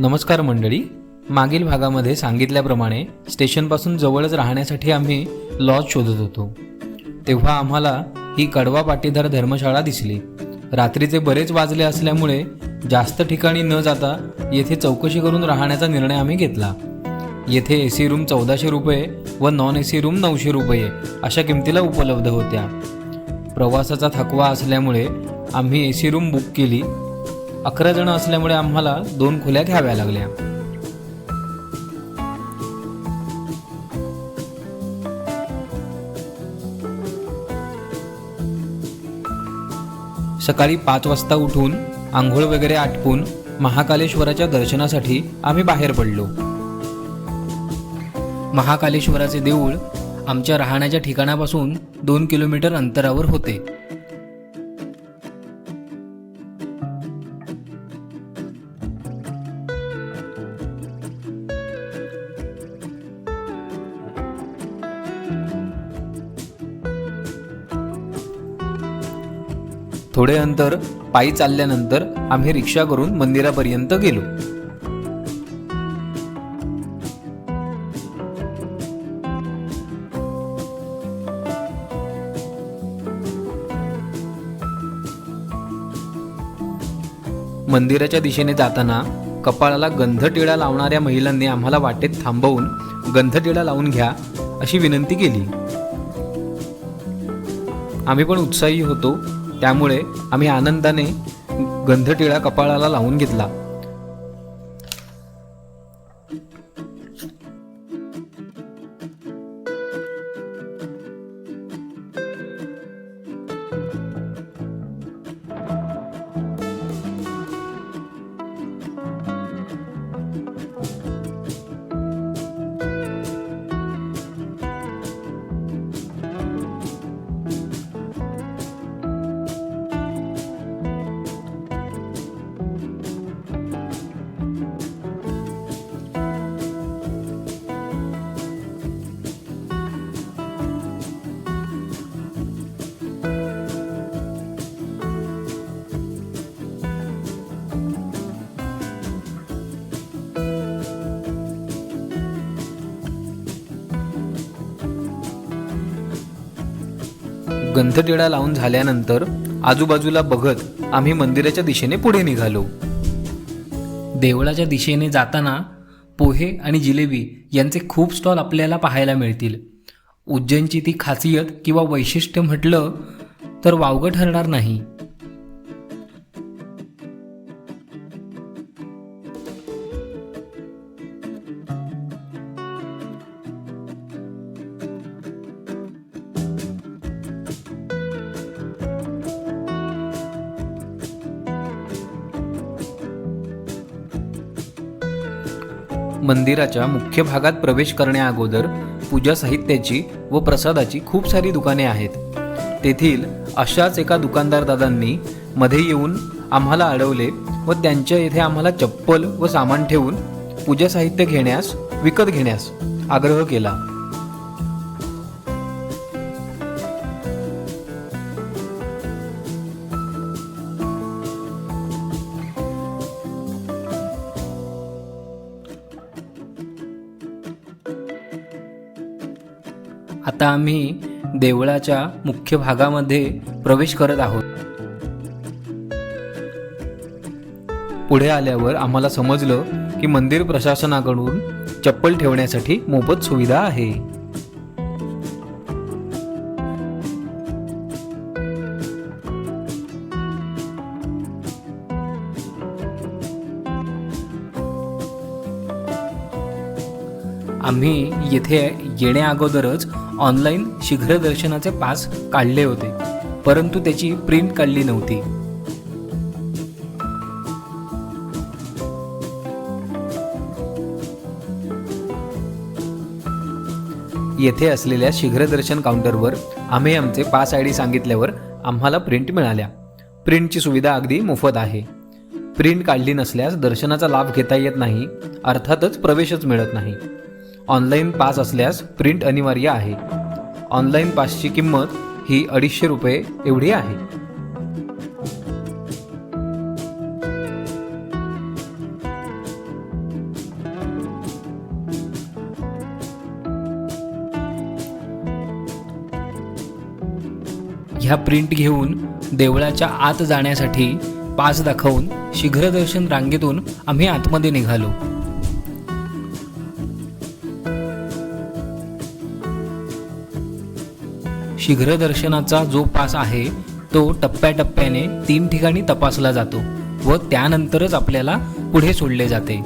नमस्कार मंडळी. मागील भागामध्ये सांगितल्याप्रमाणे स्टेशनपासून जवळच राहण्यासाठी आम्ही लॉज शोधत होतो. तेव्हा आम्हाला ही कडवा पाटीदार धर्मशाळा दिसली. रात्रीचे बरेच वाजले असल्यामुळे जास्त ठिकाणी न जाता येथे चौकशी करून राहण्याचा निर्णय आम्ही घेतला. येथे ए सी रूम चौदाशे रुपये व नॉन ए सी रूम नऊशे रुपये अशा किमतीला उपलब्ध होत्या. प्रवासाचा थकवा असल्यामुळे आम्ही ए सी रूम बुक केली. अकरा जण असल्यामुळे आम्हाला दोन खोल्या घ्याव्या लागल्या. सकाळी पाच वाजता उठून आंघोळ वगैरे आटपून महाकालेश्वराच्या दर्शनासाठी आम्ही बाहेर पडलो. महाकालेश्वराचे देऊळ आमच्या राहण्याच्या ठिकाणापासून दोन किलोमीटर अंतरावर होते. थोडे अंतर पायी चालल्यानंतर आम्ही रिक्षा करून मंदिरापर्यंत गेलो. मंदिराच्या दिशेने जाताना कपाळाला गंधटिळा लावणाऱ्या महिलांनी आम्हाला वाटेत थांबवून गंधटिळा लावून घ्या अशी विनंती केली. आम्ही पण उत्साही होतो. त्यामुळे आम्ही आनंदाने गंधटिळा कपाळाला लावून घेतला. गंधटिळा लावून झाल्यानंतर आजूबाजूला बघत आम्ही मंदिराच्या दिशेने पुढे निघालो. देवळाच्या दिशेने जाताना पोहे आणि जिलेबी यांचे खूप स्टॉल आपल्याला पाहायला मिळतील. उज्जैनची ती खासियत किंवा वैशिष्ट्य म्हटलं तर वावगं ठरणार नाही. मंदिराच्या मुख्य भागात प्रवेश करण्याअगोदर पूजा साहित्याची व प्रसादाची खूप सारी दुकाने आहेत. तेथील अशाच एका दुकानदार दादांनी मध्ये येऊन आम्हाला अडवले व त्यांच्या येथे आम्हाला चप्पल व सामान ठेवून पूजा साहित्य घेण्यास विकत घेण्यास आग्रह केला. आता आम्ही देवळाच्या मुख्य भागामध्ये प्रवेश करत आहोत. पुढे आल्यावर आम्हाला समजलं की मंदिर प्रशासनाकडून चप्पल ठेवण्यासाठी मोफत सुविधा आहे. आम्ही येथे येण्याअगोदरच ऑनलाईन शीघ्रदर्शनाचे पास काढले होते परंतु त्याची प्रिंट काढली नव्हती. येथे असलेल्या शीघ्रदर्शन काउंटरवर आम्ही आमचे पास आय डी सांगितल्यावर आम्हाला प्रिंट मिळाल्या. प्रिंटची सुविधा अगदी मोफत आहे. प्रिंट काढली नसल्यास दर्शनाचा लाभ घेता येत नाही अर्थातच प्रवेशच मिळत नाही. ऑनलाईन पास असल्यास प्रिंट अनिवार्य आहे. ऑनलाईन पासची किंमत ही अडीचशे रुपये एवढी आहे. ह्या प्रिंट घेऊन देवळाच्या आत जाण्यासाठी पास दाखवून शीघ्रदर्शन रांगेतून आम्ही आतमध्ये निघालो. शीघ्रदर्शनाचा जो पास आहे तो टप्प्याटप्प्याने तीन ठिकाणी तपासला जातो व त्यानंतरच आपल्याला पुढे सोडले जाते.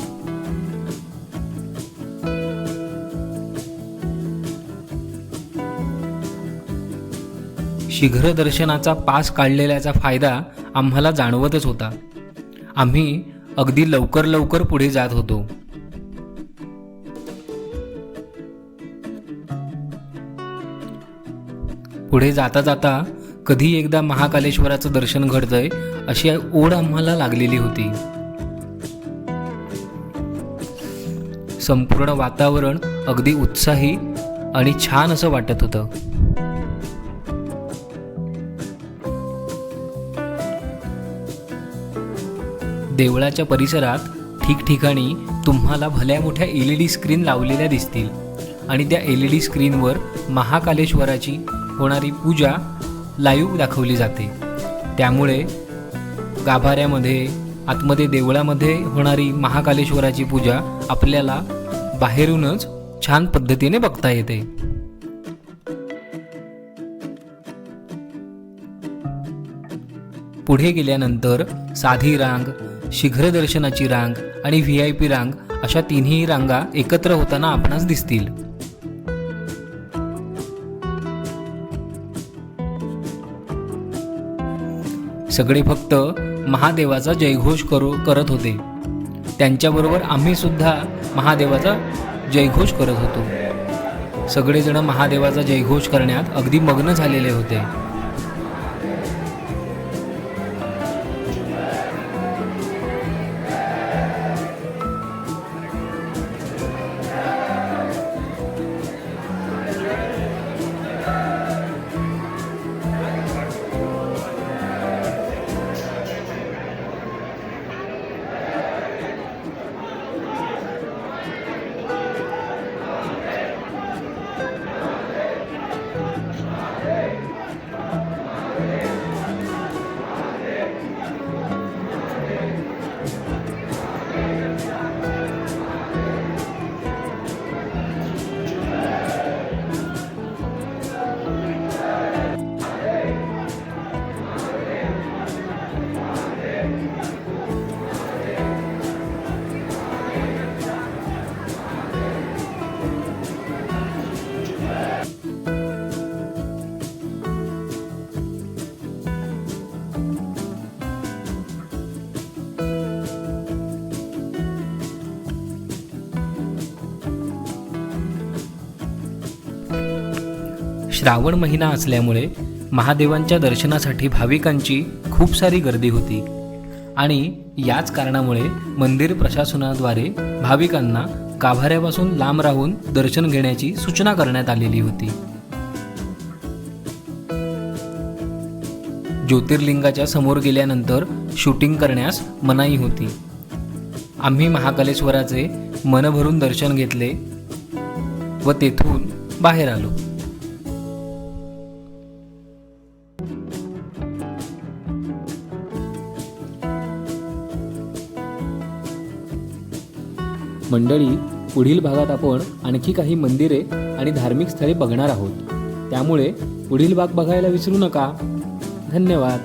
शीघ्रदर्शनाचा पास काढलेल्याचा फायदा आम्हाला जाणवतच होता. आम्ही अगदी लवकर लवकर पुढे जात होतो. पुढे जाता जाता कधी एकदा महाकालेश्वराचं दर्शन घडतंय अशी ओढ आम्हाला लागलेली होती. संपूर्ण वातावरण अगदी उत्साही आणि छान असं वाटत होतं. देवळाच्या परिसरात ठिकठिकाणी तुम्हाला भल्या मोठ्या एल ई डी स्क्रीन लावलेल्या दिसतील आणि त्या एल ई डी स्क्रीनवर महाकालेश्वराची होणारी पूजा लाईव्ह दाखवली जाते. त्यामुळे गाभाऱ्यामध्ये आतमध्ये देवळामध्ये होणारी महाकालेश्वराची पूजा आपल्याला बाहेरूनच छान पद्धतीने बघता येते. पुढे गेल्यानंतर साधी रांग शीघ्र दर्शनाची रांग आणि व्ही आय पी रांग अशा तिन्ही रांगा एकत्र होताना आपणास दिसतील. सगळे फक्त महादेवाचा जयघोष करू करत होते. त्यांच्याबरोबर आम्ही सुद्धा महादेवाचा जयघोष करत होतो. सगळेजण महादेवाचा जयघोष करण्यात अगदी मग्न झालेले होते. श्रावण महिना असल्यामुळे महादेवांच्या दर्शनासाठी भाविकांची खूप सारी गर्दी होती. आणि याच कारणामुळे मंदिर प्रशासनाद्वारे भाविकांना गाभाऱ्यापासून लांब राहून दर्शन घेण्याची सूचना करण्यात आलेली होती. ज्योतिर्लिंगाच्या समोर गेल्यानंतर शूटिंग करण्यास मनाई होती. आम्ही महाकालेश्वराचे मन भरून दर्शन घेतले व तेथून बाहेर आलो. मंडळी पुढील भागात आपण आणखी काही मंदिरे आणि धार्मिक स्थळे बघणार आहोत. त्यामुळे पुढील भाग बघायला विसरू नका. धन्यवाद.